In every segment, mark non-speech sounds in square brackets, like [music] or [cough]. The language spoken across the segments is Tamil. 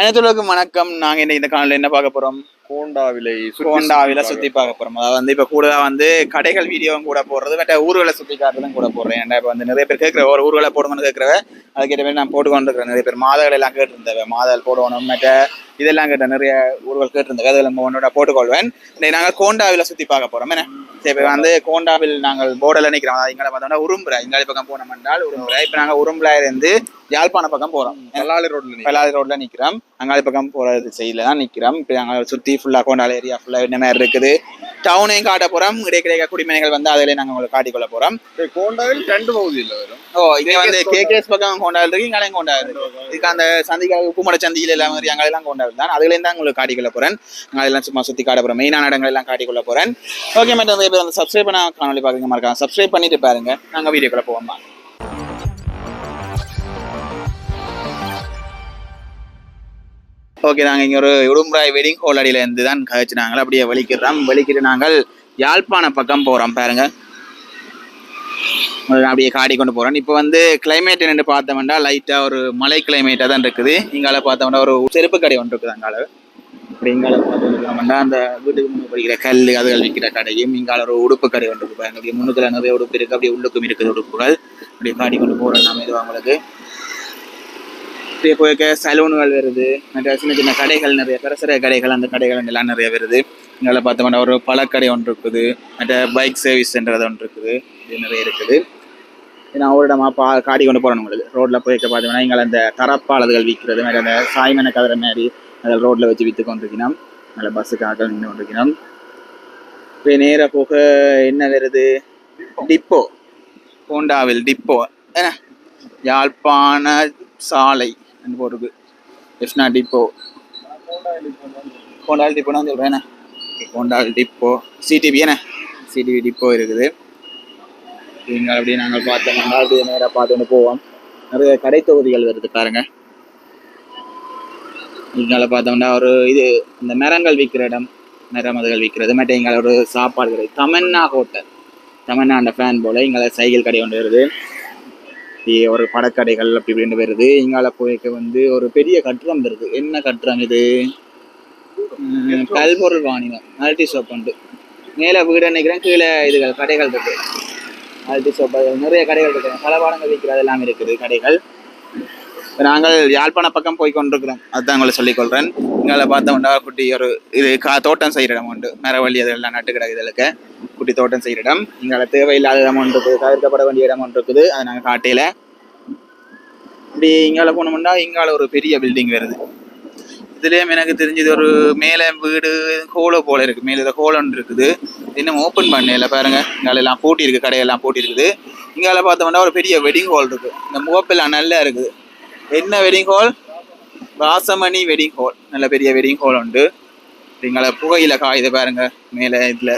அனைத்துலகம் வணக்கம். நாங்க இந்த காலையில் என்ன பார்க்க போறோம்? கோண்டாவிலை கோண்டாவில சுத்தி பார்க்க போறோம். அதாவது வந்து இப்ப கூட வந்து கடைகள் வீடியோவும் கூட போடுறது மற்ற ஊர்களை சுத்தி காட்டுறதும் கூட போடுறேன் ஏன்டா இப்ப வந்து நிறைய பேர் கேட்கிற ஒரு ஊர்களை போடுங்கன்னு கேட்கிறவ அதுக்கேற்ற மாதிரி நான் போட்டு கொண்டிருக்கிறேன் நிறைய பேர் மாதங்கள் எல்லாம் கேட்டிருந்தவ மாதல் போடணும் மற்ற இதெல்லாம் கேட்ட நிறைய ஊர்கள் கேட்டிருந்தவ அதில் நம்ம ஒன்னோட போட்டுக்கொள்வேன். நாங்கள் கோண்டாவில சுத்தி பார்க்க போறோம். என்ன? சரி இப்போ வந்து கோண்டாவில் நாங்கள் போர்டில் நிற்கிறோம் அதாவது இங்கே பார்த்தோம்னா உரும்புரை இங்காளி பக்கம் போனோம் என்றால் உரும்புரை. இப்போ நாங்கள் உரும்புல இருந்து யாழ்ப்பாண பக்கம் போறோம். பல்லாளி ரோட்ல பல்லாரி ரோட்ல நிக்கிறோம். அங்காளி பக்கம் போறது சைடில் தான் நிக்கிறோம். இப்போ நாங்கள் சுற்றி ஃபுல்லாக கோண்டால் ஏரியா ஃபுல்லாக என்ன மாதிரி இருக்குது? டவுனையும் காட்ட போறோம். இடையே கிடைக்க குடிமனைகள் வந்து அதிலே நாங்கள் உங்களுக்கு காட்டிக்கொள்ள போறோம். ஏய், கோண்டாவில் ரெண்டு பகுதியில் வரும். ஓ இங்க வந்து கேகேஎஸ் பக்கம் கொண்டாடு இருக்கு கொண்டாடு இருக்கு. இதுக்கு அந்த சந்திக்க உப்புமட சந்தியில எல்லாம் மாதிரி அங்கெல்லாம் கொண்டாடு தான். அதுலேயும் தான் உங்களுக்கு காட்டிக்கொள்ள போறேன். அதெல்லாம் சும்மா சுத்தி காட்ட போறேன் மெயினான இடங்கள் எல்லாம் காட்டிக்கொள்ள போறேன். ஓகே நிறைய பேர் வந்து சப்ஸ்கிரைப் பண்ண காணொலி பார்க்குங்க மறக்காம சப்ஸ்கிரைப் பண்ணிட்டு பாருங்க. நாங்க வீடியோக்குள்ள போவோம். ஓகே நாங்கள் இங்கே ஒரு உடும்பராய் வெட்டிங் ஹோல் அடியிலேருந்து தான் கழிச்சு நாங்கள் அப்படியே வலிக்கிறோம். வலிக்கிட்டு நாங்கள் யாழ்ப்பாண பக்கம் போகிறோம் பாருங்க. நான் அப்படியே காடி கொண்டு போகிறோம் இப்போ வந்து கிளைமேட் என்னென்னு பார்த்தோம்னா லைட்டாக ஒரு மலை கிளைமேட்டாக தான் இருக்குது. இங்கால பார்த்தோம்னா ஒரு செருப்பு கடை ஒன்று இருக்குது அங்கால. அப்படி இங்கால பார்த்தோம்னா அந்த வீட்டுக்கு முன்னாடி படிக்கிற கல் அதுகள் விற்கிற கடையும் இங்கால ஒரு உடுப்பு கடை ஒன்று இருக்குது பாருங்க. அப்படியே முன்னுக்குள்ள நிறைய உடுப்பு இருக்குது அப்படியே உள்ளுக்கும் இருக்குது உடுப்புகள். அப்படியே காடி கொண்டு போகிறோம் நம்ம இது உங்களுக்கு. அப்படியே போயிருக்க சலூன்கள் வருது. மற்ற சின்ன சின்ன கடைகள் நிறைய பெருசர கடைகள் அந்த கடைகள் எல்லாம் நிறைய வருது. இங்கே பார்த்தோம்னா ஒரு பழக்கடை ஒன்று இருக்குது. மற்ற பைக் சர்வீஸ் சென்டர் ஒன்று இருக்குது. இது நிறைய இருக்குது. நான் ஒரு இடமா பா காடி கொண்டு போகிறேன் உங்களுக்கு. ரோட்டில் போயிருக்க பார்த்தோம்னா இங்கே அந்த தரப்பாளர்கள் விற்கிறது மாதிரி அந்த சாய்மன கதிர மாதிரி அதில் ரோட்டில் வச்சு விற்று கொண்டிருக்கணும் அதில் பஸ்ஸுக்காக நின்று கொண்டிருக்கணும் இப்போ நேராக போக என்ன வருது? டிப்போ. ஹோண்டாவில் டிப்போ. யாழ்ப்பாண சாலை. போகிறது கிருஷ்ணா டிப்போ கோண்டால் டிப்போனா சொல்கிறேன் என்ன? கோண்டால் டிப்போ சிடிபி என்ன? சிடிபி டிப்போ இருக்குது. நீங்கள் அப்படியே நாங்கள் பார்த்தோம். அப்படியே நேராக பார்த்துட்டு போவோம். நிறைய கடை தொகுதிகள் வருது பாருங்க. இங்கால பார்த்தோம்னா ஒரு இது இந்த மரங்கள் விற்கிற இடம் மரமதுகள் விற்கிறது மற்ற இங்கே ஒரு சாப்பாடு கடை. தமன்னா ஹோட்டல் தமன்னா அந்த ஃபேன் போல் இங்கே சைக்கிள் கடை ஒன்று வருது. ஒரு படக்கடைகள் அப்படி இப்படின்னு வருது. இங்கால போய்க்க வந்து ஒரு பெரிய கட்டிடம் வருது. என்ன கட்டிடம் இது? உம், கல்பொருள் வாணிகம் மல்டி ஷாப் உண்டு. மேலே வீடு நினைக்கிறேன் கீழே இதுகள் கடைகள் இருக்கு. மல்டி ஷாப் நிறைய கடைகள் இருக்கு. பலபாடங்கள் விற்கிறது எல்லாம் இருக்குது கடைகள். நாங்கள் யாழ்ப்பாண பக்கம் போய் கொண்டிருக்கிறோம். அதுதான் உங்களை சொல்லிக்கொள்கிறேன் எங்களை இங்கே பார்த்தோம்னா குட்டி ஒரு இது கா தோட்டம் செய்கிற இடம் உண்டு. மரவள்ளி அதெல்லாம் நட்டு கிடக்கு குட்டி தோட்டம் செய்கிற இடம். எங்களை தேவையில்லாத இடம் ஒன்று இருக்குது. தவிர்க்கப்பட வேண்டிய இடம் ஒன்று இருக்குது. அதை நாங்கள் காட்டையில் இப்படி இங்கால போனோம்னா இங்கால ஒரு பெரிய பில்டிங் வருது. இதுலேயும் எனக்கு தெரிஞ்சது ஒரு மேலே வீடு ஹோலோ போல இருக்குது மேலே இதை ஹோலோன்னு இருக்குது. இன்னும் ஓப்பன் பண்ணல பாருங்க. இங்காலெல்லாம் பூட்டி இருக்குது கடையெல்லாம் பூட்டி இருக்குது இங்கால பார்த்தோம்னா ஒரு பெரிய வெட்டிங் ஹால் இருக்குது இந்த முகப்பெல்லாம் நல்லா இருக்குது. என்ன wedding hall Rasamani wedding hall நல்ல பெரிய வெட்டிங் ஹால் உண்டு. இங்கால புகையில காயுது பாருங்க மேலே இதில்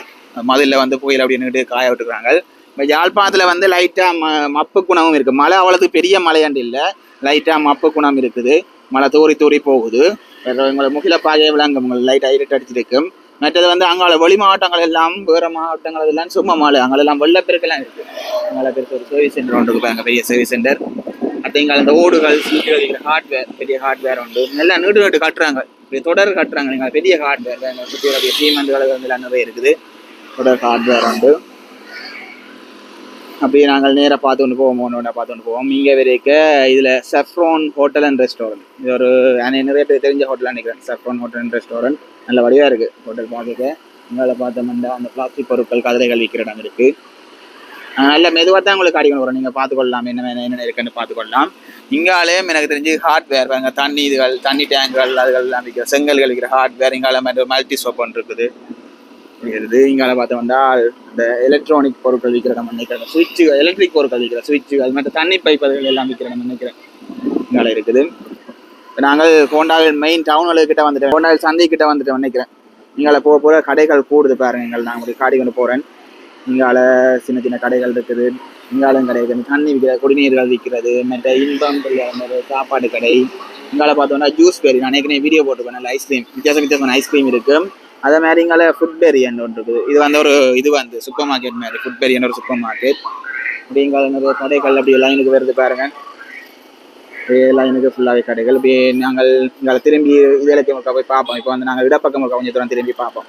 மதுல வந்து புகையில் அப்படின்னு காய விட்டுருக்காங்க. இப்போ யாழ்ப்பாணத்தில் வந்து லைட்டாக ம மப்பு குணமும் இருக்குது மழை அவ்வளோக்கு பெரிய மழையாண்டு இல்லை. லைட்டாக மப்பு குணம் இருக்குது. மழை தூறி தூரி போகுது. உங்களை முகில பாகையை விளங்கும். உங்களுக்கு லைட்டாக இருட்டு அடிச்சிருக்கும் மற்றது வந்து அங்கால வெளி மாவட்டங்கள் எல்லாம் வேறு மாவட்டங்கள் எல்லாம் சும்மா மழை அங்கெல்லாம் வெள்ளப்பெருக்கெல்லாம் இருக்குது வெள்ளப்பெருக்கு ஒரு சர்வீஸ் சென்டர் ஒன்று இருக்குது பாருங்க பெரிய சர்வீஸ் சென்டர் அப்படிங்க அந்த ஓடுகள் சீட்டுகள் இருக்கிற ஹார்ட்வேர் பெரிய ஹார்ட்வேர் உண்டு. நல்லா நீடு நீட்டு கட்டுறாங்க. இப்படி தொடர் கட்டுறாங்க நீங்கள் பெரிய ஹார்ட்வேர் சுற்றி அப்படியே சீமெண்ட் எல்லாம் நிறைய இருக்குது. தொடர் ஹார்ட்வேர் உண்டு. அப்படியே நாங்கள் நேராக பார்த்து கொண்டு போவோம் ஒன்று ஒன்றா பார்த்து கொண்டு போவோம். இங்கே வரைக்க இதில் செஃப்ரோன் ஹோட்டல் அண்ட் ரெஸ்டாரண்ட் இது ஒரு எனக்கு நிறைய பேர் தெரிஞ்ச ஹோட்டல் நினைக்கிறேன். செஃப்ரோன் ஹோட்டல் அண்ட் ரெஸ்டாரண்ட் நல்ல வடிவாக இருக்குது ஹோட்டல் பார்த்துக்க இங்கே பார்த்தோம்னா அந்த பிளாஸ்டிக் பொருட்கள் கதிரைகள் விற்கிற இடம் இருக்குது நல்ல மெதுவாக தான் உங்களுக்கு அடிக்கணும் வரும். நீங்கள் பார்த்துக்கொள்ளலாம். என்ன என்னென்ன இருக்குன்னு பார்த்துக்கொள்ளலாம். இங்காலேயும் எனக்கு தெரிஞ்சு ஹார்ட்வேர் பாருங்க தண்ணி இதுகள் தண்ணி டேங்குகள் அதுகள் எல்லாம் விற்கிற செங்கல்கள் விற்கிற ஹார்ட்வேர் இங்கால மாதிரி மல்டி சோப்பன் இருக்குது. இருக்குது. இங்கால பார்த்தோம்னா இந்த எலக்ட்ரானிக் பொருட்கள் விற்கிற நம்ம நினைக்கிறேன் சுவிட்சு எலக்ட்ரிக் பொருட்கள் விற்கிற அது மட்டும் தண்ணி பைப்புகள் எல்லாம் விற்கிற நம்ம நினைக்கிறேன் இங்கால இருக்குது. இப்போ நாங்கள் கோண்டாவில் மெயின் டவுன் கிட்ட வந்துட்டேன் கோண்டாவில் சந்தை கிட்ட வந்துட்டு நினைக்கிறேன். இங்கால போக போகிற கடைகள் கூடுது பாருங்க எங்கள் நான் உங்களுக்கு காடி கொண்டு போகிறேன் இங்கால சின்ன சின்ன கடைகள் இருக்குது. இங்காலும் கடை இருக்குது. தண்ணி விற்கிற குடிநீர்கள் விற்கிறது மற்ற இன்பம் மாதிரி சாப்பாடு கடை. இங்கால பார்த்தோம்னா ஜூஸ் பெரிய நான் ஏற்கனவே வீடியோ போட்டுருப்பேன் ஐஸ்கிரீம் வித்தியாசம் வித்தியாசமான ஐஸ்கிரீம் இருக்குது அதே மாதிரி இங்கால ஃபுட் பேரியன் ஒன்று இருக்குது. இது வந்து ஒரு இது வந்து சூப்பர் மார்க்கெட் மாதிரி ஃபுட் பேரியன் ஒரு சூப்பர் மார்க்கெட் அப்படி இங்கால நிறைய கடைகள் அப்படி லைனுக்கு வருது பாருங்க. லைனுக்கு ஃபுல்லாகவே கடைகள். இப்படி நாங்கள் இங்கே திரும்பி இதற்கு முழுக்க போய் பார்ப்போம். இப்போ வந்து நாங்கள் இடப்பக்கம் கொஞ்சம் தூரம் திரும்பி பார்ப்போம்.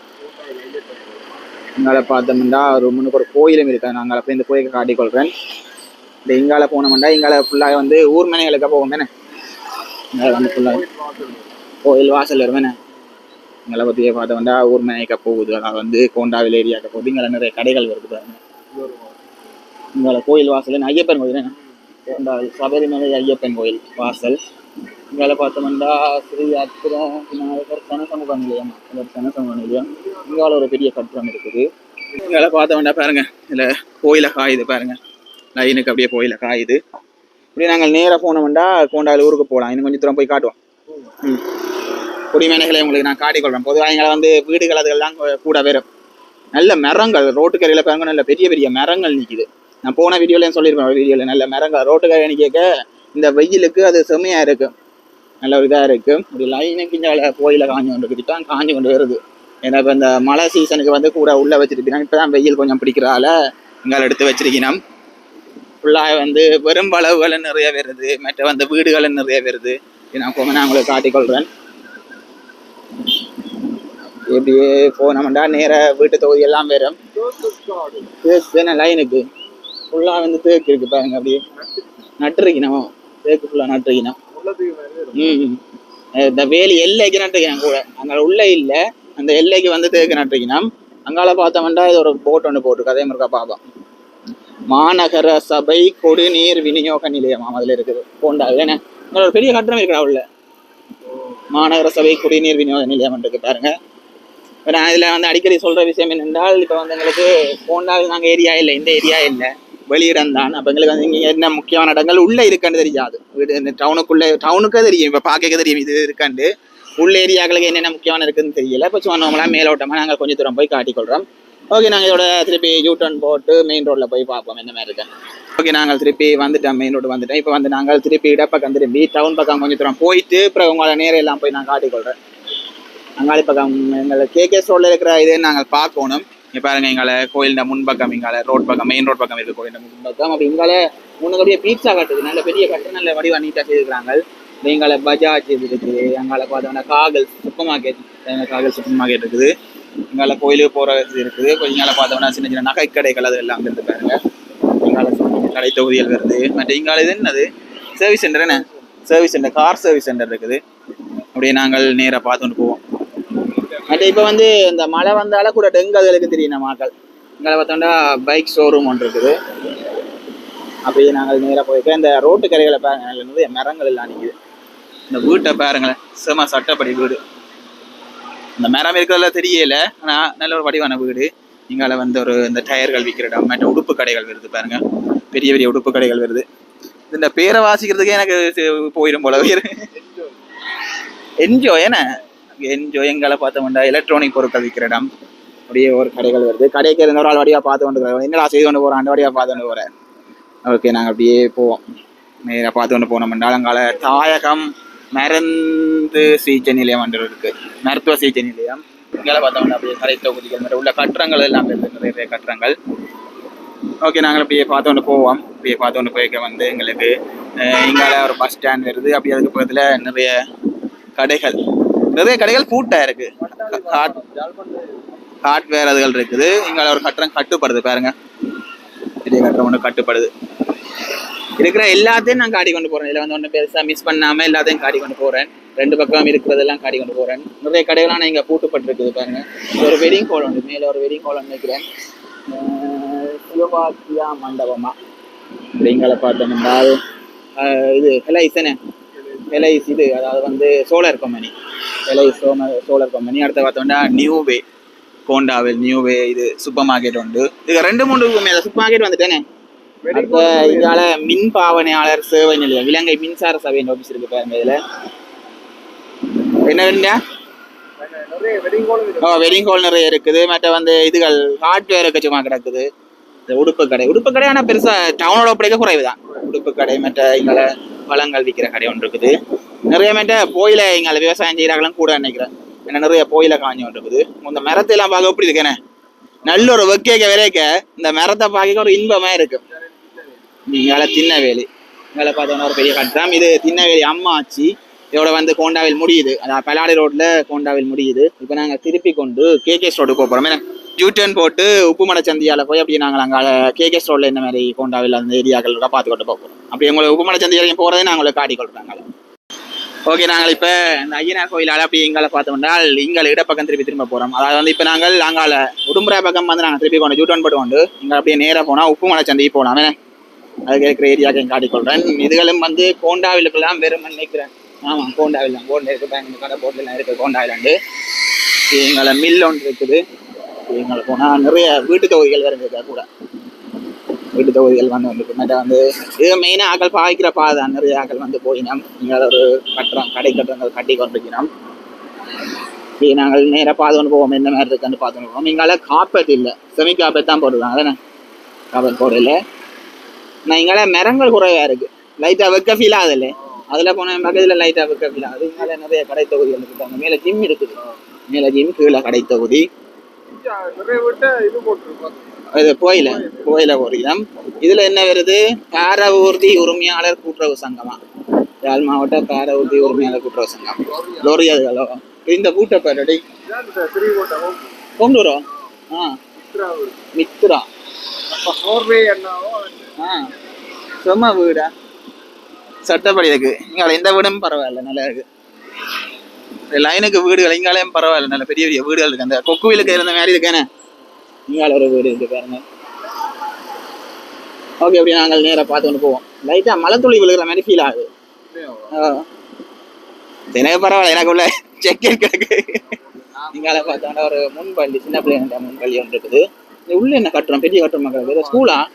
இங்கால பார்த்தோம்னா ஒரு முன்னுக்கு ஒரு கோயிலும் இருக்குது நாங்கள் அப்போ இந்த கோயிலுக்கு காட்டிக்கொள்கிறேன் இந்த இங்கால போனோம்னா இங்கால ஃபுல்லாக வந்து ஊர் மனைகளுக்கு போகும் தானே? வந்து ஃபுல்லாக கோயில் வாசல் வருவேனே இங்களை பற்றியே பார்த்தோம்னா ஊர் மனைக்க போகுது. அதாவது வந்து கோண்டாவில் ஏரியாக்க போகுது. இங்கே நிறைய கடைகள் வருது இங்கே கோயில் வாசல் ஐயப்பன் கோயில் கோண்டாவில் சபரிமலை ஐயப்பன் கோயில் வாசல். இங்கே பார்த்தோம்னா ஸ்ரீ அற்புதம் விநாயகர் சனசமூக நிலையம் இதில் சனசமூக நிலையம் இங்கால ஒரு பெரிய கட்டிடம் இருக்குது. இங்கே பார்த்தோம்னா பாருங்க. இதில் கோயிலை காயுது பாருங்க. லைனுக்கு அப்படியே கோயிலை காயுது. இப்படி நாங்கள் நேராக போனோம்னா கோண்டாவில் ஊருக்கு போகலாம். இன்னும் கொஞ்சம் தூரம் போய் காட்டுவோம். குடிமேனைகளை உங்களுக்கு நான் காட்டிக்கொள்றேன் பொதுவாக எங்களை வந்து வீடுகள் அதுகள்லாம் கூட வரும் நல்ல மரங்கள் ரோட்டுக்கரையில் பாருங்க நல்ல பெரிய பெரிய மரங்கள் நிற்கிது நான் போன வீடியோலையும் சொல்லியிருப்பேன் வீடியோவில் நல்ல மரங்கள் ரோட்டுக்கரை நிற்க இந்த வெயிலுக்கு அது செம்மையாக இருக்கும் நல்ல ஒரு இதாக இருக்கும் இப்படி லைனுக்கு இங்கே கோயிலை காஞ்சு கொண்டு இருக்குது தான் காஞ்சு கொண்டு வருது. ஏன்னா இப்போ இந்த மழை சீசனுக்கு வந்து கூட உள்ளே வச்சிருக்கீங்க இப்போ தான் வெயில் கொஞ்சம் பிடிக்கிறதால எங்களை எடுத்து வச்சிருக்கணும் ஃபுல்லாக வந்து பெரும்பளவுகளும் நிறைய வருது. மற்ற வந்து வீடுகளும் நிறைய வருது. நான் கொஞ்சம் நான் உங்களுக்கு காட்டிக்கொள்கிறேன் இப்படியே போனோம்டா நேராக வீட்டு தொகுதி எல்லாம் வரும். தேக்கு லைனுக்கு ஃபுல்லாக வந்து தேக்கு இருக்கு பாருங்க அப்படியே. நட்டுருக்கணும். தேக்கு ஃபுல்லாக நட்டுருக்கணும் ம் இந்த வேலி எல்லைக்கு நட்டுருக்கணும் கூட. அங்கே உள்ள இல்லை அந்த எல்லைக்கு வந்து தேக்கு நட்டுருக்கணும் அங்கால பார்த்தோம்னா இது ஒரு போட் ஒன்று போட்டிருக்கு. அதே மாதிரி பார்ப்போம் மாநகர சபை குடிநீர் விநியோக நிலையம். அதில் இருக்குது. போண்டா ஏன்னா இங்க ஒரு பெரிய கட்டணம் இருக்குடா உள்ள. மாநகர சபை குடிநீர் விநியோக நிலையம் இருக்கு பாருங்க. நான் இதில் வந்து அடிக்கடி சொல்ற விஷயம் என்னென்றால் இப்போ வந்து எங்களுக்கு போண்டால் நாங்கள் ஏரியா இல்லை இந்த ஏரியா இல்லை. வெளியிடம் தான். அப்போ எங்களுக்கு வந்து இங்கே என்ன முக்கியமான இடங்கள் உள்ளே இருக்கான்னு தெரியாது. வீடு இந்த டவுனுக்குள்ளே டவுனுக்கே தெரியும். இப்போ பார்க்க தெரியும் இது இருக்காண்டு. உள்ள ஏரியாக்களுக்கு என்னென்ன முக்கியமான இருக்குதுன்னு தெரியல. இப்போ சொன்னவங்களாம் மேலோட்டமாக நாங்கள் கொஞ்சம் தூரம் போய் காட்டிக்கொள்கிறோம் ஓகே நாங்கள் இதோட திருப்பி யூ டர்ன் போட்டு மெயின் ரோட்டில் போய் பார்ப்போம். என்ன மாதிரி இருக்கேன் ஓகே நாங்கள் திருப்பி வந்துட்டோம். மெயின் ரோடு வந்துட்டோம். இப்போ வந்து நாங்கள் திருப்பி இடப்பக்கம் திரும்பி டவுன் பக்கம் கொஞ்சம் தூரம் போயிட்டு அப்புறம் உங்களோட நேரம் எல்லாம் போய் நான் காட்டிக்கொள்கிறேன் அங்காளி பக்கம் எங்களை கேகேஸ் ரோட்ல இருக்கிற இதே நாங்கள் பார்க்கணும். பாருங்க எங்களை கோயிலின் முன்பக்கம் எங்களை ரோட் பக்கம் மெயின் ரோட் பக்கம் இருக்கு கோயிலின் முன்பக்கம். அப்போ இங்கால முன்னக்கூடிய பீட்சா கட்டுது. நல்ல பெரிய கட்டு நல்ல வடிவா நீட்டாக செய்திருக்கிறாங்க. எங்களை பஜாஜ் இது இருக்குது. எங்களை பார்த்தோம்னா Kargil super market Kargil super market இருக்குது. எங்களை கோயிலுக்கு போகிற இது இருக்குது. கொஞ்சம் எங்களை பார்த்தோம்னா சின்ன சின்ன நகை கடைகள் அது எல்லாம் இருந்து பாருங்க. எங்களை கடை தொகுதிகள் வருது. மற்ற இங்கால இது என்னது? சர்வீஸ் சென்டர் என்ன? Service centre car service centre இருக்குது. அப்படியே நாங்கள் நேராக பார்த்துட்டு போவோம். மற்ற இப்போ வந்து இந்த மழை வந்தால கூட டெங்கு அதுகளுக்கு தெரியும் நம்ம ஆக்கள் இங்கே பார்த்தோம்னா பைக் ஷோரூம் ஒன்று இருக்குது. அப்படியே நாங்கள் நேராக போயிருக்கோம். இந்த ரோட்டு கரைகளை பாருங்கள் நிறைய மரங்கள் எல்லாம் நிற்குது இந்த வீட்டை பாருங்களேன். செம சட்டப்படி வீடு. இந்த மரம் இருக்கிறதுல தெரியல. ஆனால் நல்ல ஒரு வடிவான வீடு. இங்கால வந்து ஒரு இந்த டயர்கள் விற்கிற இடம். மற்ற உடுப்பு கடைகள் வருது பாருங்க. பெரிய பெரிய உடுப்பு கடைகள் வருது. இந்த பேரை வாசிக்கிறதுக்கே எனக்கு போயிடும் போல என்ஜாய். என்ன என்ஜாய் எங்களை பார்த்தோம்னா எலக்ட்ரானிக் பொருட்கள் விற்கிற இடம். அப்படியே ஒரு கடைகள் வருது. கடைக்கு இருந்த ஒரு ஆள் வழியாக பார்த்து கொண்டு என்னடா செய்து கொண்டு போகிறோம் அந்த வழியாக பார்த்து கொண்டு போகிறேன் ஓகே நாங்கள் அப்படியே போவோம். நேராக பார்த்து கொண்டு போனோம்னா அங்கால தாயகம் மருந்து சிகிச்சை நிலையம் ஒன்று இருக்குது மருத்துவ சிகிச்சை நிலையம். இங்கே பார்த்தோம்னா அப்படியே கடை தொகுதிகள் மாதிரி உள்ள கட்டடங்கள் எல்லாம் நிறைய நிறைய கட்டடங்கள். ஓகே நாங்கள் அப்படியே பார்த்து கொண்டு போவோம். அப்படியே பார்த்து கொண்டு போய்க்க வந்து எங்களுக்கு அஹ், இங்கால ஒரு பஸ் ஸ்டாண்ட் வருது அப்படியே அதுக்கு பக்கத்தில் நிறைய கடைகள். நிறைய கடைகள் பூட்டாக இருக்கு. காட் ஹார்ட்வேர் அதுகள் இருக்குது. இங்கே ஒரு கட்டடம் கட்டுப்படுது பாருங்க. பெரிய கட்டம் ஒன்று கட்டுப்படுது. இருக்கிற எல்லாத்தையும் நான் காடி கொண்டு போறேன். இதில் வந்து ஒன்றும் பெருசாக மிஸ் பண்ணாம எல்லாத்தையும் காடி கொண்டு போறேன். ரெண்டு பக்கம் இருக்கிறதெல்லாம் காடி கொண்டு போறேன். நிறைய கடைகளாக நான் இங்கே பூட்டுப்பட்டுருக்குது பாருங்க. ஒரு வெட்டிங் ஹால் உண்டு மேலே ஒரு வெட்டிங் ஹால் நினைக்கிறேன் சிவபாக்கியா மண்டபமா. அப்படிங்கிற பார்த்தோம்னா இது ஹெலைசனே ஹெலைஸ் இது. அதாவது வந்து சோலார் கம்பெனி. ஹெலைஸ் சோம சோலார் கம்பெனி அடுத்த பார்த்தோம்னா new way Kondavil new way இது சூப்பர் மார்க்கெட் உண்டு. இது ரெண்டு மூணு சூப்பர் மார்க்கெட் வந்துட்டேனே. அடுத்த இதால மின் பாவனையாளர் சேவை நிலையம் இலங்கை மின்சார சபையின் ஆஃபீஸ் இருக்கு பாருங்க இதுல. என்ன வேணுங்க ஓ வெட்டிங் ஹால் நிறைய இருக்குது. மற்ற வந்து இதுகள் ஹார்ட்வேர் சும்மா கிடக்குது. இந்த உடுப்பு கடை. உடுப்பு கடை ஆனால் பெருசா டவுனோட ஒப்படைக்க குறைவு தான் உடுப்பு கடை மற்ற இங்கே பழங்கள் விற்கிற கடை ஒன்று இருக்குது. நிறைய மேட்ட போயில எங்களை விவசாயம் செய்கிறாங்களும் கூட நினைக்கிறேன். ஏன்னா நிறைய போயில காஞ்சி ஒன்று இருக்குது இந்த மரத்தை எல்லாம் பார்க்க எப்படி இருக்கேனே நல்ல ஒரு வெக்கேக்க விரைக்க இந்த மரத்தை பார்க்க ஒரு இன்பமா இருக்கு. இங்கால தின்ன வேலி பார்த்தோன்னா ஒரு பெரிய கட்டம் இது திண்ணவேலி அம்மாச்சி. இதோட வந்து கோண்டாவில் முடியுது. அதான் பலாடி ரோட்ல கோண்டாவில் முடியுது. இப்போ நாங்கள் திருப்பி கொண்டு கேகேஎஸ் ரோடு போகிறோம் ஏன்னா யூட்டர்ன் போட்டு உப்புமலை சந்தியால போய் அப்படியே நாங்கள் அங்கே கேகேஎஸ் ரோட்ல இந்த மாதிரி கோண்டாவில் அந்த ஏரியாக்களோட பார்த்துக்கிட்டு போகிறோம் அப்படி உங்களுக்கு உப்புமலை சந்தியாலையும் போகிறதே நாங்கள் உங்களுக்கு காட்டி கொள்றாங்க ஓகே நாங்கள் இப்போ இந்த ஐயனார் கோயிலால் அப்படி எங்களை பார்த்தோம்னால் இங்கே இடப்பக்கம் திருப்பி திரும்ப போகிறோம் அதாவது வந்து இப்போ நாங்கள் அங்கால உடும்புரா பக்கம் வந்து நாங்கள் திருப்பி கொண்டு ஒன் போட்டு கொண்டு இங்கே அப்படியே நேராக போனால் உப்புமலை சந்தைக்கு போகலாம் ஏன்னா அதுக்கு இருக்கிற ஏரியாவுக்கு காட்டிக்கொள்கிறேன் இதுகளும் வந்து கோண்டாவிலுக்கெல்லாம் வெறும் நினைக்கிறேன் ஆமாம் கோண்டாவில் தான் போர்டில் இருக்குது பேங்க் கடை போர்டில் இருக்குது கோண்டாவிலாண்டு. எங்களை மில் ஒன்று இருக்குது. எங்களை போனால் நிறைய வீட்டு தொகுதிகள் வேறு இருக்கா கூட. வீட்டு தொகுதிகள் வந்து வந்துருக்கு. வந்து இது மெயினாக ஆக்கள் பாய்க்கிற பாதை தான். நிறைய ஆக்கள் வந்து போயினோம். இங்கே ஒரு கட்டுறோம் கடை கட்டுறங்கள் கட்டி கொண்டிருக்கிறோம். சரி நாங்கள் நேராக பாதை கொண்டு போவோம். எந்த மாதிரி இருக்குன்னு பார்த்து போவோம். இங்கால காப்பேட் இல்லை. செமி காப்பேட் தான் போட்டுருக்காங்க. அதானே? காப்பேட் போடல. நான் இங்கால மரங்கள் குறைவா இருக்கு. லைட்டாக வெக்க ஃபீல் ஆகுதுல்ல அதில் போன பக்கத்தில் லைட்டாக வெக்க ஃபீல் ஆகுது. இங்கால நிறைய கடை தொகுதிகள் இருக்குது மேலே ஜிம் இருக்குது. மேலே ஜிம் கீழே கடை தொகுதி. நிறைய விட்டு இது போட்டுருப்பாங்க இது கோயில கோயில ஒரு இடம். இதுல என்ன வருது? பேர ஊர்தி உரிமையாளர் கூட்டுறவு சங்கமா? யாழ் மாவட்ட பேர ஊர்தி உரிமையாளர் கூட்டுறவு சங்கம். லோரி இந்த கூட்ட பேரடி. கொண்டு வரும் ஆ. மித்ரா. ஆ. சும்மா வீடா? சட்டப்படி இருக்கு. இங்கால எந்த வீடும் பரவாயில்ல நல்லா இருக்கு. லைனுக்கு வீடுகள் இங்காலையும் பரவாயில்ல நல்ல பெரிய பெரிய வீடுகள் இருக்கு. அந்த கொக்குவிலுக்கு இருந்த மாதிரி இருக்கானே இங்கால ஒரு வீடு இருக்கு பாருங்க. ஓகே அப்படி நாங்கள் நேரா பார்த்து கொண்டு போவோம். லைட்டா மழை துளி விழுகிற மாதிரி ஃபீல் ஆகுது. எனக்கு பரவாயில்ல எனக்கு உள்ள செக்கெட் கிடக்கு. இங்கால பார்த்தோம்னா ஒரு முன்பள்ளி சின்ன பிள்ளைங்க முன்பள்ளி ஒன்று இருக்குது. இது உள்ள என்ன கட்டுறோம்? பெரிய கட்டுறோம் மக்களுக்கு இது ஸ்கூலா?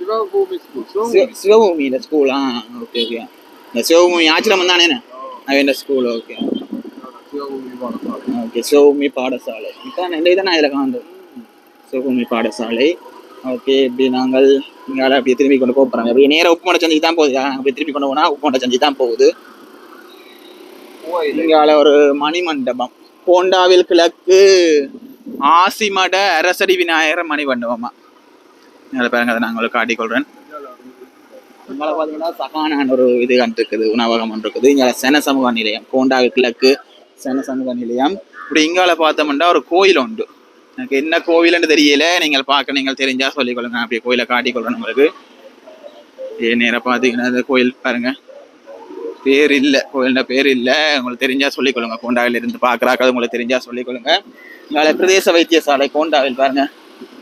சிவபூமி ஸ்கூல். சிவபூமி சிவ- சிவபூமியில ஸ்கூலா? ஓகே ஓகே இந்த சிவபூமி ஆச்சிரமம் தானே என்ன? ஸ்கூல் ஓகே சிவபூமி பாடசாலை. ஓகே சிவபூமி பாடசாலை. இதான் இந்த இதான் இதில் காண்டு சிவபூமி பாடசாலை. ஓகே இப்படி நாங்கள் இங்கால அப்படியே திரும்பி கொண்டு போக போகிறாங்க அப்படியே நேராக உப்புமலை சந்தி தான் போகுது. அப்படி திரும்பி கொண்டு போனால் உப்புமலை சந்தி தான் போகுது. இங்கால ஒரு மணிமண்டபம். கோண்டாவில் கிழக்கு ஆசிமட அரசடி விநாயகர் மணிமண்டபமா? இதில் பாருங்க அதை நான் காட்டிக்கொள்கிறேன் இங்கே பார்த்தீங்கன்னா சகானான் ஒரு இது ஒன்று இருக்குது உணவகம் ஒன்று இருக்குது இங்கே சென சமூக நிலையம் கோண்டாவில் கிழக்கு சென சமூக நிலையம். இப்படி இங்கால பார்த்தோம்னா ஒரு கோயில் உண்டு. எனக்கு என்ன கோவில்னு தெரியல. நீங்கள் பார்க்க நீங்கள் தெரிஞ்சால் சொல்லிக்கொள்ளுங்க. அப்படியே கோயிலை காட்டிக்கொள்ளணும் உங்களுக்கு ஏ நேராக பார்த்தீங்கன்னா இந்த கோயில் பாருங்கள் பேர் இல்லை. கோயில்ட பேர் இல்லை. உங்களுக்கு தெரிஞ்சால் சொல்லிக்கொள்ளுங்க. கோண்டாவில் இருந்து பார்க்குறாக்கள் உங்களுக்கு தெரிஞ்சால் சொல்லிக்கொள்ளுங்க. இங்கே பிரதேச வைத்தியசாலை கோண்டாவில் பாருங்கள்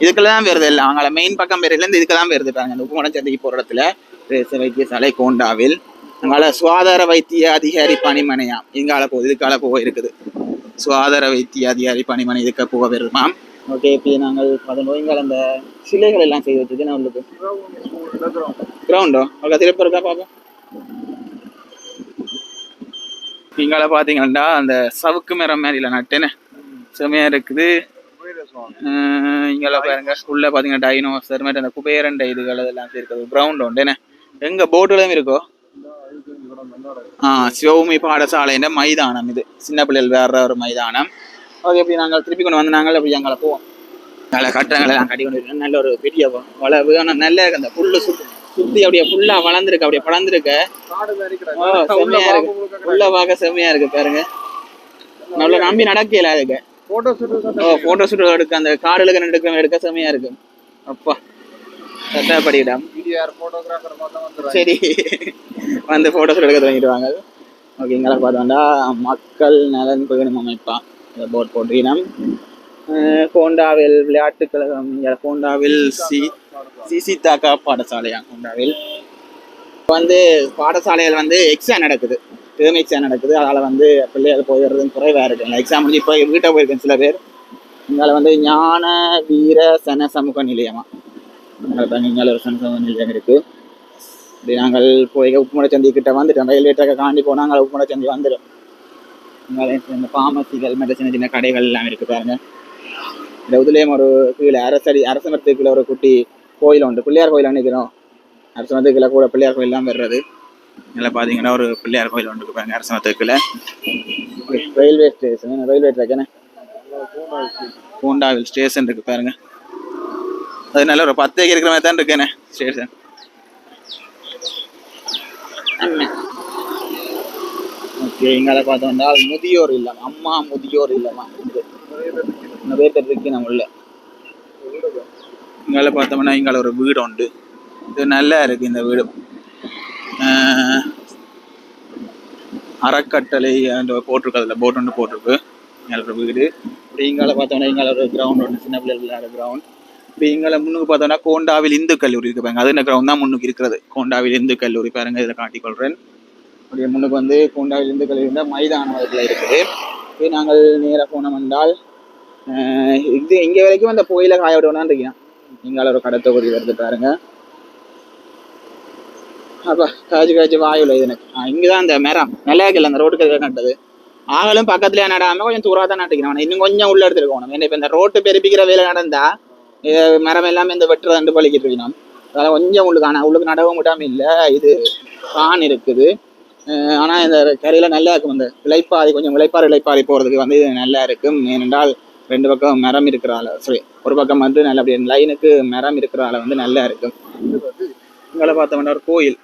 இதுக்கெல்லாம் தான் வருது இல்லை. அவங்கள மெயின் பக்கம் பேர்லேருந்து இதுக்கு தான் வருது பாருங்க. இந்த உப்புமணம் சந்தைக்கு போகிற இடத்துல பிரதேச வைத்தியசாலை கோண்டாவில். அங்கால சுகாதார வைத்திய அதிகாரி பணிமனையாம். இங்கால போ இதுக்கால போக இருக்குது. சுகாதார வைத்திய அதிகாரி பணிமனை இதுக்க போக வருமாம் ஓகே இப்போ நாங்கள் பதினோரு நோய்கள் அந்த சிலைகள் எல்லாம் செய்து வச்சிருக்கேன். உங்களுக்கு கிரவுண்டோ அங்கே திருப்ப இருக்கா பார்ப்போம் நீங்கள பார்த்தீங்கன்னா அந்த சவுக்கு மரம் மாதிரி இல்லை நட்டுன்னு செமையாக இருக்குது. அஹ் இங்கெல்லாம் பாருங்க உள்ள பார்த்தீங்கன்னா டைனோசர் மாதிரி அந்த குபேரண்ட இதுகள் அதெல்லாம் இருக்குது. கிரவுண்ட் உண்டுன்னு எங்கள் எங்க போட்டுலையும் இருக்கோ? ஆ சிவமி பாடசாலைன்ற மைதானம் இது. சின்ன பிள்ளைகள் வேற ஒரு மைதானம். ஓகே இப்படி நாங்கள் திருப்பி கொண்டு வந்து நாங்கள் அப்படி அங்கே போவோம். நல்ல எல்லாம் கட்டி கொண்டு. நல்ல ஒரு பெரிய வளவு. ஆனால் நல்ல அந்த புல்லு சுத்தி சுத்தி அப்படியே ஃபுல்லாக வளர்ந்துருக்கு. அப்படியே பளர்ந்துருக்கு செம்மையா இருக்கு. உள்ள பார்க்க செம்மையா இருக்கு பாருங்க. நல்ல நம்பி நடக்கல அதுக்கு. போட்டோ ஷூட் ஓ போட்டோ ஷூட் எடுக்க அந்த காடுகளுக்கு எடுக்க எடுக்க செம்மையா இருக்கு. அப்பா. பார்த்தா வந்துடுறாங்க. சரி. வந்து போட்டோ ஷூட் எடுக்க தொடங்கிடுவாங்க. ஓகே இங்கே பார்த்தோம்னா மக்கள் நலன் பேணும் அமைப்பா. போர்ட் போட்டினம் கோண்டாவில் விளையாட்டுக் கழகம் ஹோண்டாவில் கோண்டாவில் சி சிசி தாக்கா பாடசாலையா கோண்டாவில். வந்து பாடசாலையில் வந்து எக்ஸாம் நடக்குது. டேர்ம் எக்ஸாம் நடக்குது. அதனால் வந்து பிள்ளைகள் போயிடுறது குறைவாக இருக்கு. எக்ஸாம் முடிஞ்சு இப்போ வீட்டை போயிருக்கேன் சில பேர். இங்கால வந்து ஞான வீர சன சமூக நிலையமா. இங்கால ஒரு சன சமூக நிலையம் இருக்குது இப்படி நாங்கள் போய் உப்புமலை சந்தி கிட்ட வந்துட்டோம். ரயில்வே ட்ராக்கை காண்டி போனால் நாங்கள் உப்புமலை சந்தி வந்துடும். இந்த ஃபார்மசிகள் மற்ற சின்ன சின்ன கடைகள் எல்லாம் இருக்குது பாருங்க. இந்த இதுலேயும் ஒரு கீழே அரசடி அரச மரத்துக்குள்ள ஒரு குட்டி கோயில் உண்டு. பிள்ளையார் கோயில் நினைக்கிறோம். அரச மரத்துக்குள்ள கூட பிள்ளையார் கோயில்லாம் வர்றது. இதில் பார்த்தீங்கன்னா ஒரு பிள்ளையார் கோயில் உண்டு பாருங்க அரச மரத்துக்குள்ள ரயில்வே ஸ்டேஷன் ரயில்வே ட்ராக் என்ன? பூண்டாவில் ஸ்டேஷன் இருக்கு பாருங்க. அது நல்ல ஒரு பத்து ஏக்கர் இருக்கிற மாதிரி தான் இருக்கேனே ஸ்டேஷன். ஓகே இங்கே பார்த்தோம்னா முதியோர் இல்லம் அம்மா முதியோர் இல்லமா இது நிறைய பேர் இருக்கு நம்ம உள்ள. இங்கே பார்த்தோம்னா இங்கே ஒரு வீடு உண்டு. இது நல்லா இருக்கு இந்த வீடு. ஆஹ், அறக்கட்டளை அந்த போட்டிருக்கு அதில் போட் ஒன்று போட்டிருக்கு. இங்கே ஒரு வீடு. இப்படி இங்கால பார்த்தோம்னா இங்கால ஒரு கிரவுண்ட் ஒன்று சின்ன பிள்ளைகள் கிரவுண்ட் இப்போ இங்கால முன்னுக்கு பார்த்தோம்னா கோண்டாவில் இந்து கல்லூரி இருக்கு பாருங்க. அது என்ன கிரவுண்ட் தான் முன்னுக்கு இருக்கிறது. கோண்டாவில் இந்து கல்லூரி பாருங்க இதில் காட்டிக்கொள்கிறேன் அப்படியே முன்னுக்கு வந்து கோண்டாவில் இந்து கல்லூரி இருந்தால் மைதானம் அதுக்குள்ள இருக்குது. இது நாங்கள் நேராக போனோம் என்றால் ஆஹ், இது இங்கே வரைக்கும் அந்த கோயிலை காய விடணும்னு இருக்கேன் நீங்களால் ஒரு கடை தொகுதி வருது பாருங்க. அப்பா காய்ச்சி காய்ச்சி வாயுல இது எனக்கு. இங்கே தான் அந்த மரம். நல்லா இருக்குல்ல அந்த ரோட்டுக்கு நட்டது. ஆகலும் பக்கத்துலயே நடாம கொஞ்சம் தூரா தான் நட்டுக்கிறேன் இன்னும் கொஞ்சம் உள்ள எடுத்துருக்கணும் ஏன்னா இப்போ இந்த ரோட்டு பெருப்பிக்கிற வேலை நடந்தா மரம் எல்லாமே இந்த வெட்டுறது ரெண்டு பழிக்கிட்டு இருக்கணும். அதனால கொஞ்சம் உள்ளுக்கான ஆனால் உள்ளுக்கு நடவும் விடாம இல்லை. இது கான் இருக்குது. ஆனால் இந்த கரையில் நல்லா இருக்கும். அந்த விளைப்பாறை கொஞ்சம் விளைப்பாறை விளைப்பாறை போகிறதுக்கு வந்து இது நல்லா இருக்கும். ஏனென்றால் ரெண்டு பக்கம் மரம் இருக்கிறால சரி ஒரு பக்கம் வந்து நல்ல அப்படியே லைனுக்கு மரம் இருக்கிறால வந்து நல்லா இருக்கும். இங்கே பார்த்தோம்னா ஒரு கோயில்.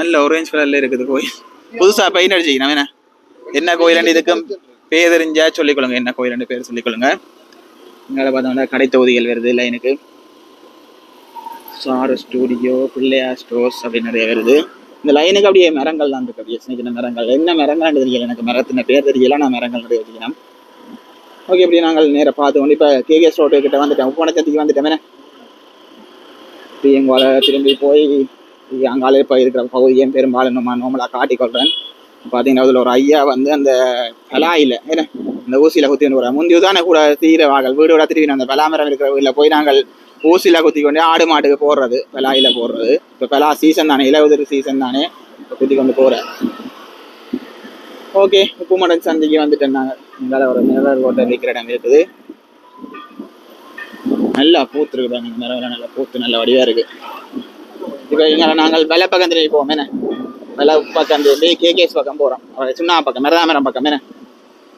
நல்ல ஒரேஞ்ச் கலரில் இருக்குது கோயில். புதுசாக பெயிண்ட் அடிச்சிக்கணும் என்ன என்ன கோயில் இதுக்கும் பேர் தெரிஞ்சா சொல்லிக்கொள்ளுங்க. என்ன கோயில் பேர் சொல்லிக்கொள்ளுங்க. இங்கே பார்த்தோம்னா கடை தொகுதிகள் வருது லைனுக்கு சாரு ஸ்டூடியோ பிள்ளையார் ஸ்டோர்ஸ் அப்படின்னு நிறைய வருது. இந்த லைனுக்கு அப்படியே மரங்கள் தான் இருக்கு. அப்படியே சின்ன சின்ன மரங்கள். என்ன மரங்கள் தெரியல எனக்கு. மரத்தின பேர் தெரியல. நான் மரங்கள் நிறைய வச்சுக்கணும் ஓகே இப்படி நாங்கள் நேராக பார்த்து கொண்டு இப்போ கேகேஎஸ் ரோட்டு கிட்ட வந்துட்டேன். உப்பனச்சத்துக்கு வந்துட்டேன். இப்போ எங்களை திரும்பி போய் அங்காலே இப்போ இருக்கிற பகுதியும் பெரும்பாலும் நம்ம நோமலாக காட்டிக்கொள்கிறேன் பார்த்தீங்கன்னா அதில் ஒரு ஐயா வந்து அந்த பலாயில் என்ன? இந்த ஊசியில் குத்தி கொண்டு முந்தி தானே கூட தீரவாகல் வீடு விட திரும்பி அந்த பலாமரம் இருக்கிற வீட்டில் போய் நாங்கள் ஊசியில் குத்தி கொண்டு ஆடு மாட்டுக்கு போடுறது பெலாயில் போடுறது. இப்போ பலா சீசன் தானே இலவுதிரி சீசன் தானே இப்போ குத்தி கொண்டு போகிறேன் ஓகே உப்புமடன் சந்தைக்கு வந்துட்டேன் நாங்கள் இங்கால ஒரு மிளகர் கோட்டை விற்கிற இடம் இருக்குது. நல்லா பூத்து இருக்குதாங்க நல்லா பூத்து நல்ல வடிவாக இருக்கு. இப்போ இங்கே நாங்கள் வெலை பக்கம் திரும்பி போவோம் என்ன? வெலை பக்கம் திரும்பி கேகேஎஸ் பக்கம் போகிறோம் சுண்ணா பக்கம் மிரதாமரம் பக்கம் என்ன?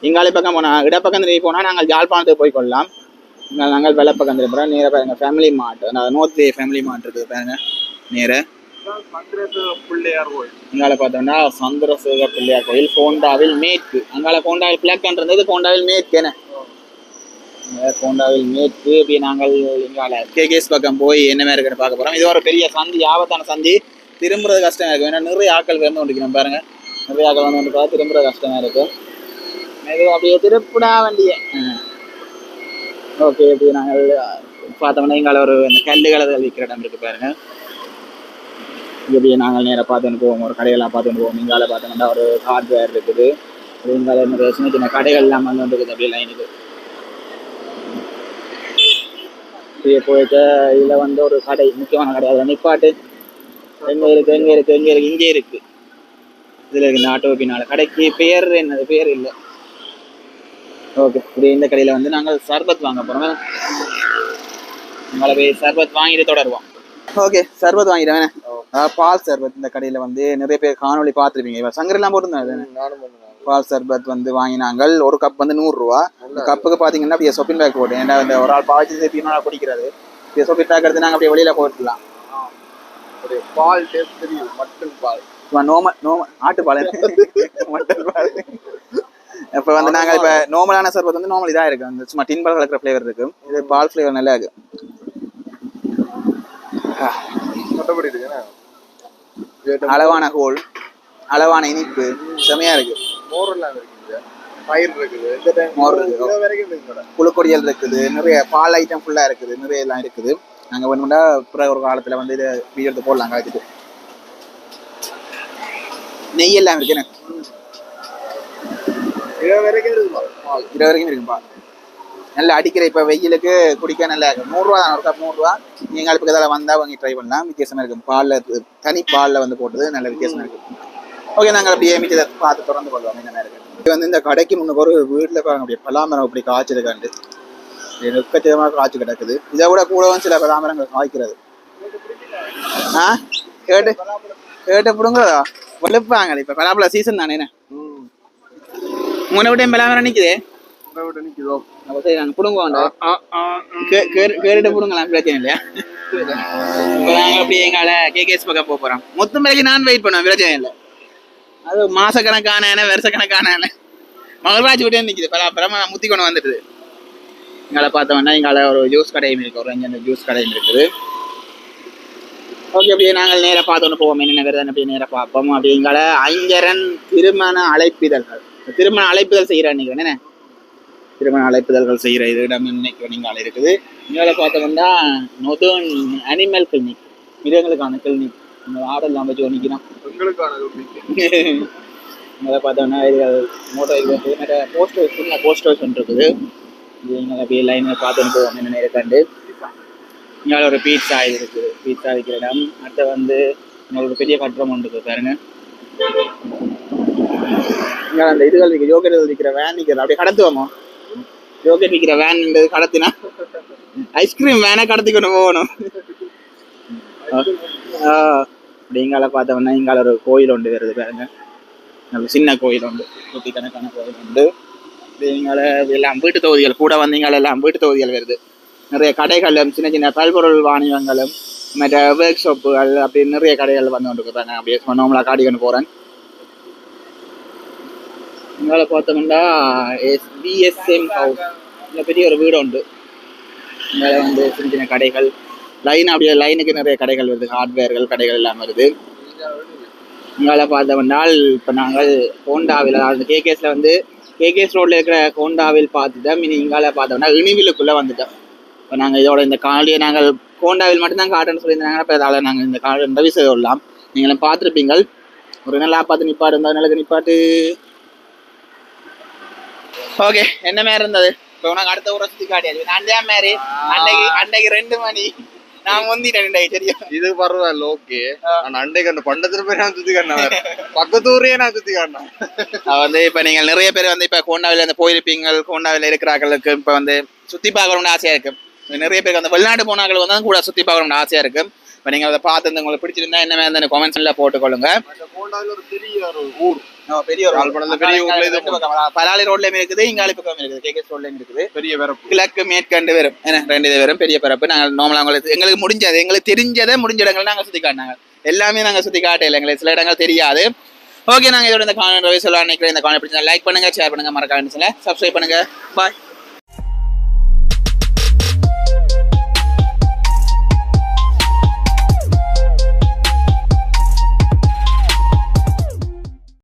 இங்காலி பக்கம் போனால் இடப்பக்கம் திரும்பி போனால் நாங்கள் ஜாழ்ப்பாணத்துக்கு போய் கொள்ளலாம். நாங்கள் வெலை பக்கம் திரும்புகிறோம் நேராக பாருங்கள் ஃபேமிலி மார்ட் நான் நோர்த் ஃபேமிலி மார்ட் இருக்குது பாருங்க நேராக மந்திரத்து பிள்ளையார் கோயில் இங்கால பார்த்தோம்னா சந்திரசேகர் பிள்ளையார் கோயில் கோண்டாவில் மேற்கு. அங்கால கோண்டாவில் கிழக்குன்றது கோண்டாவில் மேற்கு என்ன? கோண்டாவில் மேற்கு இப்படி நாங்கள் இங்கால கேகேஸ் பக்கம் போய் என்ன மாதிரி இருக்குன்னு பார்க்க போகிறோம் இது ஒரு பெரிய சந்தி ஆபத்தான சந்தி. திரும்புறது கஷ்டமாக இருக்கும் ஏன்னா நிறைய ஆட்கள் வந்து கொண்டிருக்கணும் பாருங்கள் நிறைய ஆக்கள் வந்து ஒன்று பார்த்து திரும்புறது கஷ்டமாக இருக்கும் இது அப்படியே திருப்பிடா வண்டியை. ஓகே இப்படி நாங்கள் பார்த்தோம்னா எங்களை ஒரு இந்த கல்லுகளை விற்கிற இடம் இருக்கு பாருங்க. இப்படி நாங்கள் நேராக பார்த்துன்னு போவோம். ஒரு கடையெல்லாம் பார்த்துன்னு போவோம். இங்கால பார்த்தோம்னா ஒரு ஹார்ட்வேர் இருக்குது. அது இங்கால நிறைய சின்ன சின்ன கடைகள் எல்லாம் வந்து இருக்குது அப்படியே லைனுக்கு இப்படியே போயிட்டு இதில் வந்து ஒரு கடை முக்கியமான கடை. அதில் நிப்பாட்டு. எங்கே இருக்குது எங்கே இருக்குது எங்கே இருக்குது இங்கே இருக்கு. இதில் இருக்கு இந்த ஆட்டோ பின்னால் கடைக்கு பேர் என்னது? பேர் இல்லை. ஓகே. இப்படி இந்த கடையில் வந்து நாங்கள் சர்பத் வாங்க போகிறோம் உங்களை போய் சர்பத் வாங்கிட்டு தொடருவோம். ஓகே சர்பத் வாங்கிட்டேன் அதாவது பால் சர்பத் இந்த கடையில் வந்து நிறைய பேர் காணொளி பார்த்துருப்பீங்க. இப்போ சங்கரெல்லாம் பண்ணுவேன் பால் சர்பத் வந்து வாங்கினாங்கள். ஒரு கப் வந்து நூறுரூவா. இந்த கப்புக்கு பார்த்தீங்கன்னா அப்படியே சொப்பின் பேக் போட்டு ஏன்னா இந்த ஒரு ஆள் பாய்ச்சி ஆள் குடிக்கிறது. இப்படியே சொப்பின் பேக் எடுத்து நாங்கள் அப்படியே வெளியில் போட்டுடலாம். ஒரு பால் டேஸ்ட் தெரியும். மட்டும் பால். இப்போ நோம நோம ஆட்டுப்பால் மட்டன் பால். [laughs] இப்போ வந்து நாங்கள் இப்போ நார்மலான சர்பத் வந்து நார்மல் இதாக இருக்கு. அந்த சும்மா டின் பால் கலக்கிற ஃப்ளேவர் இருக்கு. இது பால் ஃப்ளேவர் நல்லா இருக்கு. அளவான ஹோல் அளவான இனிப்பு செமையா இருக்கு. இருக்கு. இருக்கு புழுக்கொடியல் இருக்குது. நிறைய பால் ஐட்டம் ஃபுல்லாக இருக்குது. நிறைய எல்லாம் இருக்குது. நாங்கள் வேணும்னா அப்புறம் ஒரு காலத்தில் வந்து இதை வீடியோ எடுத்து போடலாம் காய்ச்சிட்டு நெய் எல்லாம் இருக்குண்ணே இது வரைக்கும் இருக்கு பால் வரைக்கும் இருக்குப்பா நல்லா அடிக்கிற இப்போ வெயிலுக்கு குடிக்க நல்லா இருக்கும். நூறுரூவா தான் இருக்கா நூறுரூவா நீங்கள் அழுப்புக்கு இதில் வந்தால் வாங்கி ட்ரை பண்ணலாம். வித்தியாசமாக இருக்கும். பாலில் தனி பாலில் வந்து போட்டது நல்ல வித்தியாசமாக இருக்கும். ஓகே நாங்கள் அப்படியே மிச்சத்தை பார்த்து தொடர்ந்து கொள்வோம். என்ன இருக்கு இது வந்து இந்த கடைக்கு முன்னுக்கு ஒரு வீட்டில் பாருங்க அப்படியே பலாமரம் அப்படி காய்ச்சிருக்காண்டு நெக்கச்சிதமாக காய்ச்சி கிடக்குது. இதை விட கூடவும் சில பலாமரங்கள் காய்க்கிறது. ஆ? கேட்டு? கேட்டு பிடுங்குறதா? வெளுப்பாங்க இப்போ பலாப்பழ சீசன் தானே என்ன? உங்களை விட பலாமரம் நிற்குதே உங்களை விட்டு நிற்குதோ அப்போ சரி நாங்கள் பிடுங்க வேண்டாம் ஆ ஆ கே- கேரு- கேட்டுட்டு பிடுங்கலாம் பிரச்சனை இல்லையா? இப்போ நாங்கள் அப்படியே எங்களை கேகேஎஸ் பக்கம் போக போகிறோம் மொத்தம் பிறகு நான் வெயிட் பண்ணுவேன் பிரச்சனை இல்லை. அது மாசக்கணக்கான வருஷக்கணக்கான மகராஜ் விட்டே நிற்கிது பல அப்புறமா முத்தி கொண்டு வந்துடுது. எங்களை பார்த்தோம்னா எங்களை ஒரு ஜூஸ் கடையும் இருக்கு ஒரு அஞ்சு ஜூஸ் கடையும் இருக்குது. ஓகே அப்படியே நாங்கள் நேராக பார்த்தோன்னு போவோம். என்ன வருதுன்னு அப்படியே நேராக பார்ப்போம். அப்படியே எங்களை ஐங்கரன் திருமண அழைப்பிதழ்கள். திருமண அழைப்புதல் செய்கிற நினைக்கிறேன் என்ன திருமண அழைப்புதல்கள் செய்கிற இது இடம் இன்னைக்கு நீங்கள் இருக்குது. இங்கே பார்த்தோம்னா நொதர்ன் அனிமல் கிளினிக் மிருகங்களுக்கான கிளினிக் இந்த ஆடெல்லாம் வச்சு நம்பிக்கை இங்கே பார்த்தோம்னா இது மோட்டோ இது வந்து நிறைய போஸ்டர் சின்ன போஸ்டர்ஸ் ஒன்று இருக்குது. இது இங்கே அப்படியே லைனில் பார்த்துன்னு போவோம் என்ன நேரம் கண்டு. இங்கே ஒரு பீட்சா இது இருக்குது. பீட்சா விற்கிற இடம். அடுத்து வந்து ஒரு பெரிய கட்டுரம் ஒன்று இருக்குது பாருங்க. இங்கே அந்த இதுகள் விற்கிற யோகர்கள் விற்கிற வேன் நிற்கிறது அப்படியே கடத்துவோமோ? யோகட் விற்கிற வேன் கடத்தினா? ஐஸ்கிரீம் வேனை கடத்தி கொண்டு போகணும். ஆ, அப்படி இங்கால பார்த்தோம்னா இங்கால ஒரு கோயில் உண்டு வருது பாருங்க. நல்ல சின்ன கோயில் உண்டு நூற்றி கணக்கான கோயில் உண்டு. இது எல்லாம் வீட்டு தொகுதிகள் கூட வந்தீங்களா எல்லாம் வீட்டு தொகுதிகள் வருது. நிறைய கடைகளும் சின்ன சின்ன பல்பொருள் வாணிபங்களும் மற்ற ஒர்க் ஷாப்புகள் அப்படி நிறைய கடைகள் வந்து கொண்டு இருக்கிறாங்க அப்படியே சொன்னோம்ல காட்டிக்கொண்டு போகிறேன் இங்கால பார்த்தோம்னா எஸ் பிஎஸ்எம் ஹவுஸ் இங்கே பெரிய ஒரு வீடு உண்டு இங்கே வந்து சின்ன சின்ன கடைகள் லைன் அப்படியே லைனுக்கு நிறைய கடைகள் வருது ஹார்ட்வேர்கள் கடைகள் எல்லாம் வருது இங்கால பார்த்தோம்னால் இப்போ நாங்கள் கோண்டாவில் அந்த கேகேஸில் வந்து கேகேஸ் ரோட்டில் இருக்கிற கோண்டாவில் பார்த்துட்டோம் இனி இங்கால பார்த்தோம்னா இனிவிலுக்குள்ளே வந்துட்டோம் இப்போ நாங்கள் இதோட இந்த காலையை நாங்கள் கோண்டாவில் மட்டும்தான் காட்டுன்னு சொல்லியிருந்தாங்க இப்போ அதால் நாங்கள் இந்த காடு ரவி சொல்லலாம் நீங்களும் பார்த்துருப்பீங்கள் ஒரு நல்லா பார்த்து நிப்பாட்டு இருந்தால் நல்லது நிப்பாட்டு ஓகே என்ன மாதிரி இருந்தது? இப்போ உனக்கு அடுத்த ஊரை சுற்றி காட்டியாச்சு. நான் தான் மாதிரி அன்னைக்கு அன்னைக்கு ரெண்டு மணி. நான் முந்திட்டேன் இன்றைக்கு இது பரவாயில்ல ஓகே ஆனா அன்றைக்கு அந்த பண்டத்துல போய் நான் சுத்தி காட்டினேன் பக்கத்து ஊரையே நான் சுத்தி காட்டினேன். நான் வந்து இப்போ நீங்கள் நிறைய பேர் வந்து இப்போ கோண்டாவில் இந்த போயிருப்பீங்க கோண்டாவில் இருக்கிறார்களுக்கு இப்போ வந்து சுற்றி பார்க்கணும்னு ஆசையாக இருக்கு. நிறைய பேருக்கு அந்த வெளிநாட்டு போனாக்கள் வந்து கூட சுற்றி பார்க்கணும்னு ஆசையாக இருக்கு. இப்போ நீங்கள் அதை பார்த்து உங்களுக்கு பிடிச்சிருந்தா என்ன மாதிரி அந்த கமெண்ட்ஸில் போட்டுக்கொள்ளுங்க. அந்த ஒரு பெரிய ஒரு ஊர். பெரிய ஒரு யாழ்ப்பாணத்துல பெரிய ஊர்ல இது பலாலி ரோட்லயும் இருக்குது இங்காலி பக்கம் இருக்குது கேகேஸ் ரோட்லயும் இருக்குது. பெரிய வரப்பு கிழக்கு மேற்கண்டு வரும் என்ன ரெண்டு இது வரும் பெரிய பரப்பு நாங்கள் நார்மலாக உங்களுக்கு எங்களுக்கு முடிஞ்சது. எங்களுக்கு தெரிஞ்சதை முடிஞ்ச இடங்கள் நாங்கள் சுற்றி காட்டினாங்க. எல்லாமே நாங்கள் சுற்றி காட்டல. எங்களுக்கு சில இடங்கள் தெரியாது. ஓகே நாங்கள் இதோட இந்த காணொலி சொல்ல நினைக்கிறேன் இந்த காணொலி பிடிச்சா லைக் பண்ணுங்க ஷேர் பண்ணுங்க. மறக்காம சப்ஸ்கிரைப் பண்ணுங்க. பாய்